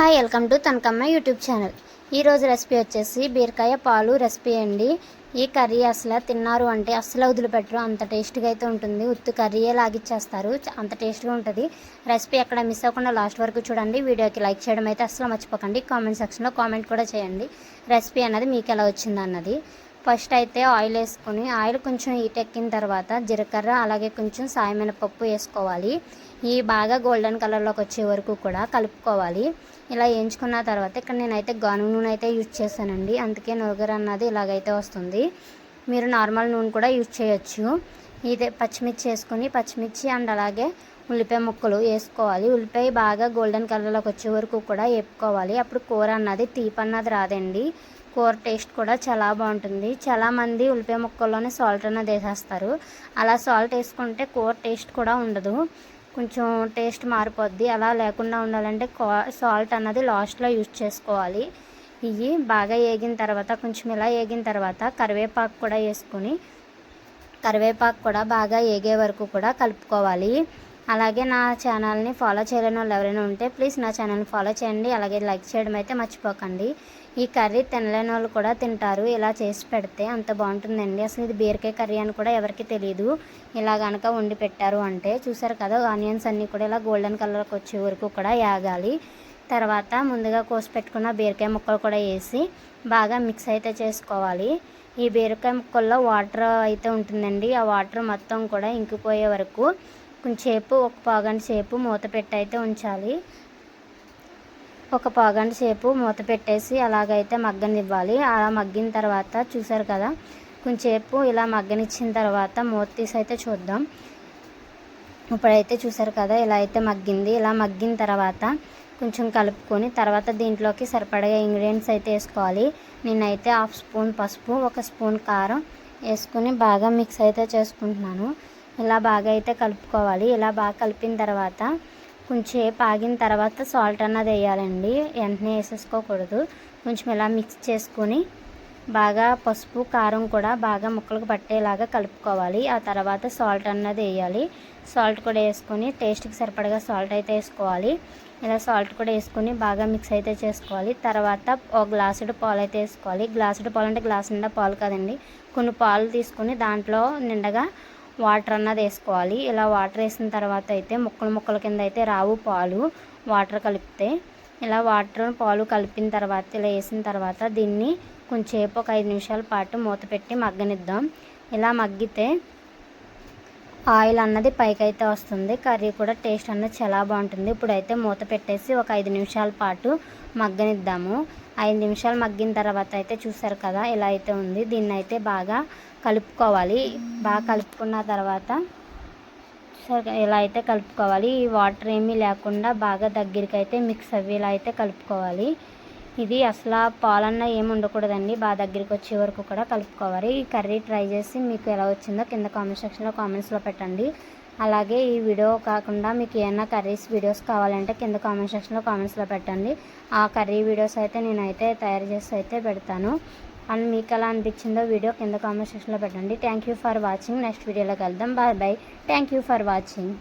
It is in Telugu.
Hi welcome to Tanakamma YouTube channel. ఈరోజు రెసిపీ వచ్చేసి బీరకాయ పాలు రెసిపీ అండి. ఈ కర్రీ అసలు తిన్నారు అంటే అస్సలు వదిలిపెట్టరు. అంత టేస్ట్గా అయితే ఉంటుంది. ఉత్తు కర్రీయే లాగిచ్చేస్తారు. అంత టేస్ట్గా ఉంటుంది. రెసిపీ ఎక్కడ మిస్ అవ్వకుండా లాస్ట్ వరకు చూడండి. వీడియోకి లైక్ చేయడం అయితే అస్సలు మర్చిపోకండి. కామెంట్ సెక్షన్లో కామెంట్ కూడా చేయండి. రెసిపీ అన్నది మీకు ఎలా వచ్చింది అన్నది ఫస్ట్ అయితే ఆయిల్ వేసుకొని ఆయిల్ కొంచెం హీట్ ఎక్కిన తర్వాత జీలకర్ర అలాగే కొంచెం సాయమైన పప్పు వేసుకోవాలి. ఈ బాగా గోల్డెన్ కలర్లోకి వచ్చే వరకు కూడా కలుపుకోవాలి. ఇలా వేయించుకున్న తర్వాత ఇక్కడ నేనైతే గనుగ నూనె అయితే యూజ్ చేశానండి. అందుకే నొగరు అన్నది ఇలాగైతే వస్తుంది. మీరు నార్మల్ నూనె కూడా యూజ్ చేయొచ్చు. ఇదే పచ్చిమిర్చి వేసుకొని పచ్చిమిర్చి అండ్ అలాగే ఉల్లిపాయ ముక్కలు వేసుకోవాలి. ఉల్లిపాయ బాగా గోల్డెన్ కలర్లోకి వచ్చే వరకు కూడా వేపుకోవాలి. అప్పుడు కూర అన్నది తీపన్నది రాదండి. కూర టేస్ట్ కూడా చాలా బాగుంటుంది. చాలామంది ఉల్లిపాయ ముక్కల్లోనే సాల్ట్ అన్నది వేసేస్తారు అలా సాల్ట్ వేసుకుంటే కూర టేస్ట్ కూడా ఉండదు. కొంచెం టేస్ట్ మారిపోద్ది. అలా లేకుండా ఉండాలంటే సాల్ట్ అన్నది లాస్ట్లో యూజ్ చేసుకోవాలి. ఇవి బాగా వేగిన తర్వాత కొంచెం ఇలా వేగిన తర్వాత కరివేపాకు కూడా వేసుకొని కరివేపాకు కూడా బాగా ఏగే వరకు కూడా కలుపుకోవాలి. అలాగే నా ఛానల్ని ఫాలో చేయలేని వాళ్ళు ఎవరైనా ఉంటే ప్లీజ్ నా ఛానల్ని ఫాలో చేయండి. అలాగే లైక్ చేయడం అయితే మర్చిపోకండి. ఈ కర్రీ తినలేని వాళ్ళు కూడా తింటారు. ఇలా చేసి పెడితే అంత బాగుంటుందండి. అసలు ఇది బీరకాయ కర్రీ అని కూడా ఎవరికి తెలియదు ఇలా కనుక వండి పెట్టారు అంటే చూసారు కదా ఆనియన్స్ అన్నీ కూడా ఇలా గోల్డెన్ కలర్కి వచ్చే వరకు కూడా యాగాలి. తర్వాత ముందుగా కోసి పెట్టుకున్న బీరకాయ ముక్కలు కూడా వేసి బాగా మిక్స్ అయితే చేసుకోవాలి. ఈ బీరకాయ ముక్కల్లో వాటర్ అయితే ఉంటుందండి. ఆ వాటర్ మొత్తం కూడా ఇంకిపోయే వరకు కొంచెంసేపు ఒక పాగంట సేపు మూత పెట్టయితే ఉంచాలి. ఒక పాగంట సేపు మూత పెట్టేసి అలాగైతే మగ్గనివ్వాలి. అలా మగ్గిన తర్వాత చూసారు కదా కొంచెంసేపు ఇలా మగ్గనిచ్చిన తర్వాత మూత తీసి అయితే చూద్దాం. ఇప్పుడైతే చూసారు కదా ఇలా అయితే మగ్గింది. ఇలా మగ్గిన తర్వాత కొంచెం కలుపుకొని తర్వాత దీంట్లోకి సరిపడగా ఇంగ్రీడియంట్స్ అయితే వేసుకోవాలి. నేనైతే హాఫ్ స్పూన్ పసుపు ఒక స్పూన్ కారం వేసుకుని బాగా మిక్స్ అయితే చేసుకుంటున్నాను. ఇలా బాగా అయితే కలుపుకోవాలి. ఇలా బాగా కలిపిన తర్వాత కొంచెంసేపు ఆగిన తర్వాత సాల్ట్ అన్నది వేయాలండి. వెంటనే వేసేసుకోకూడదు. కొంచెం ఇలా మిక్స్ చేసుకొని బాగా పసుపు కారం కూడా బాగా ముక్కలకు పట్టేలాగా కలుపుకోవాలి. ఆ తర్వాత సాల్ట్ అన్నది వేయాలి. సాల్ట్ కూడా వేసుకొని టేస్ట్కి సరిపడగా సాల్ట్ అయితే వేసుకోవాలి. ఇలా సాల్ట్ కూడా వేసుకొని బాగా మిక్స్ అయితే చేసుకోవాలి. తర్వాత ఒక గ్లాసుడు పాలు అయితే వేసుకోవాలి. గ్లాసుడు పాలు అంటే గ్లాస్ నిండా పాలు కాదండి. కొన్ని పాలు తీసుకొని దాంట్లో నిండగా వాటర్ అన్నది వేసుకోవాలి. ఇలా వాటర్ వేసిన తర్వాత అయితే ముక్కలు ముక్కల కింద అయితే రావు పాలు వాటర్ కలిపితే. ఇలా వాటర్ పాలు కలిపిన తర్వాత ఇలా వేసిన తర్వాత దీన్ని కొంచెంసేపు ఒక ఐదు నిమిషాల పాటు మూత పెట్టి మగ్గనిద్దాం. ఇలా మగ్గితే ఆయిల్ అన్నది పైకి అయితే వస్తుంది. కర్రీ కూడా టేస్ట్ అన్నది చాలా బాగుంటుంది. ఇప్పుడైతే మూత పెట్టేసి ఒక ఐదు నిమిషాల పాటు మగ్గనిద్దాము. ఐదు నిమిషాలు మగ్గిన తర్వాత అయితే చూసారు కదా ఇలా అయితే ఉంది. దీన్ని అయితే బాగా కలుపుకోవాలి. బాగా కలుపుకున్న తర్వాత సరే ఇలా అయితే కలుపుకోవాలి. ఈ వాటర్ ఏమీ లేకుండా బాగా దగ్గరికి అయితే మిక్స్ అవి ఇలా అయితే కలుపుకోవాలి. ఇది అసలు పాలన్న ఏమి ఉండకూడదండి. బాగా దగ్గరికి వచ్చే వరకు కూడా కలుపుకోవాలి. ఈ కర్రీ ట్రై చేసి మీకు ఎలా వచ్చిందో కింద కామెంట్ సెక్షన్లో కామెంట్స్లో పెట్టండి. అలాగే ఈ వీడియో కాకుండా మీకు ఏమైనా కర్రీస్ వీడియోస్ కావాలంటే కింద కామెంట్ సెక్షన్లో కామెంట్స్లో పెట్టండి. ఆ కర్రీ వీడియోస్ అయితే నేనైతే తయారు చేసి అయితే పెడతాను. అండ్ మీకు ఎలా అనిపించిందో వీడియో కింద కామెంట్ సెక్షన్లో పెట్టండి. Thank you for watching next వీడియోలో కలుద్దాం. Bye bye thank you for watching